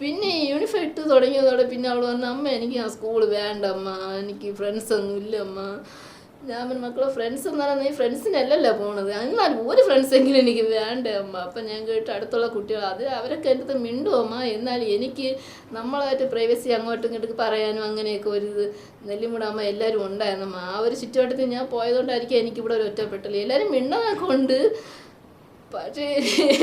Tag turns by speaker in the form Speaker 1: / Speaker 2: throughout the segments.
Speaker 1: പിന്നെ യൂണിഫോം ഇട്ട് തുടങ്ങിയതോടെ പിന്നെ അവൾ പറഞ്ഞു അമ്മ എനിക്ക് ആ സ്കൂൾ വേണ്ട അമ്മ. എനിക്ക് ഫ്രണ്ട്സ് ഒന്നും ഇല്ല അമ്മ. ഞാൻ പിന്നെ മക്കളെ ഫ്രണ്ട്സ് എന്ന് പറഞ്ഞാൽ നീ ഫ്രണ്ട്സിനല്ലല്ലോ പോണത്. എന്നാൽ ഒരു ഫ്രണ്ട്സ് എങ്കിലും എനിക്ക് വേണ്ട അമ്മ. അപ്പം ഞാൻ കേട്ട് അടുത്തുള്ള കുട്ടികൾ അത് അവരൊക്കെ എന്റെ അടുത്ത് മിണ്ടും അമ്മ? എന്നാൽ എനിക്ക് നമ്മളായിട്ട് പ്രൈവസി അങ്ങോട്ടും ഇങ്ങോട്ടും പറയാനും അങ്ങനെയൊക്കെ ഒരു ഇത് നെല്ലിമുട അമ്മ എല്ലാവരും ഉണ്ടായിരുന്നമ്മ ആ ഒരു ചുറ്റുവട്ടത്തിൽ ഞാൻ പോയതുകൊണ്ടായിരിക്കും എനിക്കിവിടെ ഒരു ഒറ്റപ്പെട്ടല്ലേ എല്ലാവരും മിണ്ടതൊക്കെ ഉണ്ട്. പക്ഷേ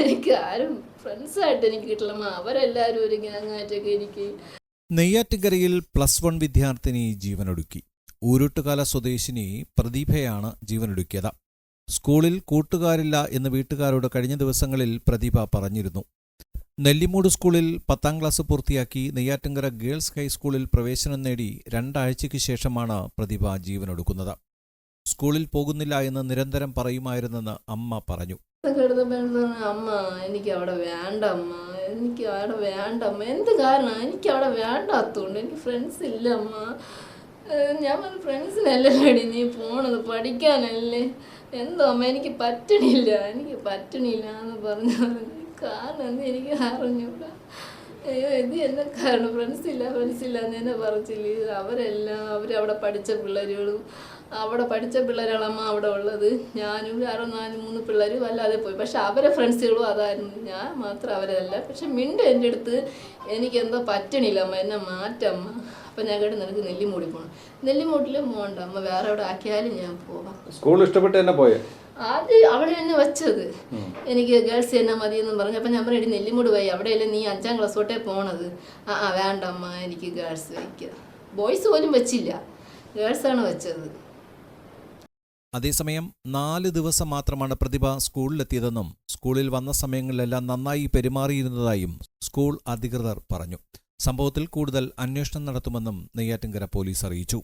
Speaker 1: എനിക്ക് ആരും ഫ്രണ്ട്സായിട്ട് എനിക്ക് കിട്ടണം അവരെല്ലാവരും ഒരു ഗ്യാങ്ങായിട്ടൊക്കെ എനിക്ക്
Speaker 2: നെയ്യാറ്റിൻകരയിൽ പ്ലസ് വൺ വിദ്യാർത്ഥിനി ജീവനൊടുക്കി. ഊരുട്ടുകാല സ്വദേശിനി പ്രദീപയാണ് ജീവനൊടുക്കിയത്. സ്കൂളിൽ കൂട്ടുകാരില്ല എന്ന് വീട്ടുകാരോട് കഴിഞ്ഞ ദിവസങ്ങളിൽ പ്രതിഭ പറഞ്ഞിരുന്നു. നെല്ലിമൂട് സ്കൂളിൽ പത്താം ക്ലാസ് പൂർത്തിയാക്കി നെയ്യാറ്റിൻകര ഗേൾസ് ഹൈസ്കൂളിൽ പ്രവേശനം നേടി രണ്ടാഴ്ചയ്ക്ക് ശേഷമാണ് പ്രതിഭ ജീവനൊടുക്കുന്നത്. സ്കൂളിൽ പോകുന്നില്ല എന്ന് നിരന്തരം പറയുമായിരുന്നെന്ന് അമ്മ പറഞ്ഞു.
Speaker 1: കിടന്നപ്പോൾ അമ്മ എനിക്ക് അവിടെ വേണ്ട അമ്മ എനിക്ക് അവിടെ വേണ്ട അമ്മ. എന്ത് കാരണം? എനിക്ക് അവിടെ വേണ്ടാത്തതുകൊണ്ട് എനിക്ക് ഫ്രണ്ട്സ് ഇല്ല അമ്മ. ഞാൻ പറഞ്ഞു ഫ്രണ്ട്സിനല്ലല്ലേടി നീ പോണത് പഠിക്കാനല്ലേ? എന്തോ അമ്മ എനിക്ക് പറ്റണില്ല എനിക്ക് പറ്റണില്ല എന്ന് പറഞ്ഞു കാരണം എന്ന് എനിക്ക് അറിഞ്ഞൂടാ. അയ്യോ ഇത് എന്നെ കാരണം ഫ്രണ്ട്സ് ഇല്ല ഫ്രണ്ട്സ് ഇല്ല എന്ന് തന്നെ പറഞ്ഞില്ല അവരെല്ലാം അവരവിടെ പഠിച്ച പിള്ളേരുകളും അവിടെ പഠിച്ച പിള്ളേരാളമ്മ അവിടെ ഉള്ളത്. ഞാനും ആറോ നാല് മൂന്ന് പിള്ളേരും അല്ലാതെ പോയി. പക്ഷെ അവരെ ഫ്രണ്ട്സുകളും അതായിരുന്നു. ഞാൻ മാത്രം അവരല്ല. പക്ഷെ മിണ്ട് എന്റെ അടുത്ത് എനിക്കെന്തോ പറ്റണില്ല അമ്മ. എന്നെ മാറ്റമ്മ അപ്പം ഞാൻ കേട്ട് നിനക്ക് നെല്ലിമൂടി പോകണം നെല്ലിമൂട്ടിലും പോകണ്ട അമ്മ വേറെ എവിടെ ആക്കിയാലും ഞാൻ പോവാം.
Speaker 3: സ്കൂൾ ഇഷ്ടപ്പെട്ട് തന്നെ പോയെ?
Speaker 1: അത് അവിടെ തന്നെ വെച്ചത്. എനിക്ക് ഗേൾസ് തന്നെ മതി എന്ന് പറഞ്ഞു. അപ്പം ഞാൻ പറഞ്ഞു നെല്ലിമൂട് പോയി. അവിടെയല്ലേ നീ അഞ്ചാം ക്ലാസ് തൊട്ടേ പോണത്? ആ ആ വേണ്ട അമ്മ. എനിക്ക് ഗേൾസ് വയ്ക്കുക ബോയ്സ് പോലും വെച്ചില്ല. ഗേൾസാണ് വെച്ചത്.
Speaker 2: അതേസമയം നാല് ദിവസം മാത്രമാണ് പ്രതിഭ സ്കൂളിലെത്തിയതെന്നും സ്കൂളിൽ വന്ന സമയങ്ങളിലെല്ലാം നന്നായി പെരുമാറിയിരുന്നതായും സ്കൂൾ അധികൃതർ പറഞ്ഞു. സംഭവത്തിൽ കൂടുതൽ അന്വേഷണം നടത്തുമെന്നും നെയ്യാറ്റിൻകര പോലീസ് അറിയിച്ചു.